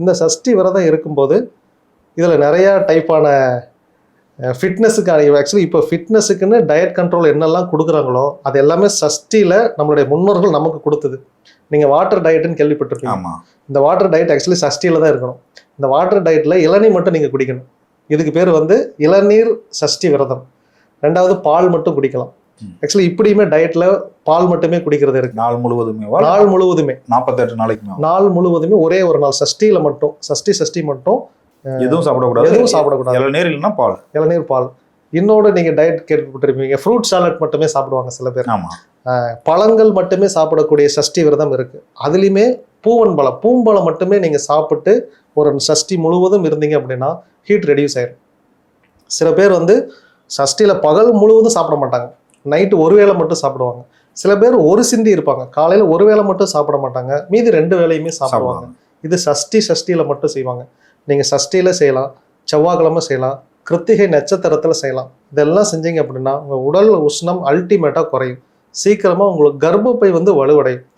இந்த சஷ்டி விரதம் இருக்கும்போது இதில் நிறையா டைப்பான ஃபிட்னஸுக்கு ஆக்சுவலி இப்போ ஃபிட்னஸுக்குன்னு டயட் கண்ட்ரோல் என்னெல்லாம் கொடுக்குறாங்களோ அது எல்லாமே சஷ்டியில் நம்மளுடைய முன்னோர்கள் நமக்கு கொடுத்தது. நீங்கள் வாட்டர் டயட்டுன்னு கேள்விப்பட்டிருப்பீங்க. ஆமா. இந்த வாட்டர் டயட் ஆக்சுவலி சஷ்டியில் தான் இருக்கணும். இந்த வாட்டர் டயட்டில் இளநீர் மட்டும் நீங்கள் குடிக்கணும். இதுக்கு பேர் வந்து இளநீர் சஷ்டி விரதம். ரெண்டாவது பால் மட்டும் குடிக்கலாம். ஆக்சுவலி இப்படியுமே டயட்டில் பால் மட்டுமே குடிக்கிறது இருக்கு. நாள் முழுவதுமே நாள் முழுவதுமே. நாற்பத்தெட்டு நாளைக்குமே நாள் முழுவதுமே ஒரே ஒரு நாள் சஷ்டியில் மட்டும் சஷ்டி சஷ்டி மட்டும் எதுவும் சாப்பிடக்கூடாது. எதுவும் சாப்பிடக்கூடாது. இளநீர் இல்லைன்னா பால். இளநீர் பால். இன்னொன்று நீங்கள் டயட் கேள்விப்பட்டிருப்பீங்க ஃப்ரூட் சாலட் மட்டுமே சாப்பிடுவாங்க சில பேர். ஆமா. பழங்கள் மட்டுமே சாப்பிடக்கூடிய சஷ்டி விரதம் இருக்கு. அதுலேயுமே பூவன் பழம் பூம்பழம் மட்டுமே நீங்கள் சாப்பிட்டு ஒரு சஷ்டி முழுவதும் இருந்தீங்க அப்படின்னா ஹீட் ரெடியூஸ் ஆயிடும் சில பேர் வந்து சஷ்டியில் பகல் முழுவதும் சாப்பிட மாட்டாங்க. நைட்டு ஒரு வேளை மட்டும் சாப்பிடுவாங்க. சில பேர் ஒரு சிந்தி இருப்பாங்க. காலையில் ஒரு வேளை மட்டும் சாப்பிட மாட்டாங்க. மீதி ரெண்டு வேளையுமே சாப்பிடுவாங்க. சாப்பிடுவாங்க. இது சஷ்டி சஷ்டியில் மட்டும் செய்வாங்க. நீங்கள் சஷ்டியில் செய்யலாம். செவ்வாய்க்கிழமை செய்யலாம். கிருத்திகை நட்சத்திரத்தில் செய்யலாம். இதெல்லாம் செஞ்சீங்க அப்படின்னா உங்கள் உடல் உஷ்ணம் அல்டிமேட்டாக குறையும். சீக்கிரமாக உங்களுக்கு கர்ப்பப்பை வந்து வலுவடையும்.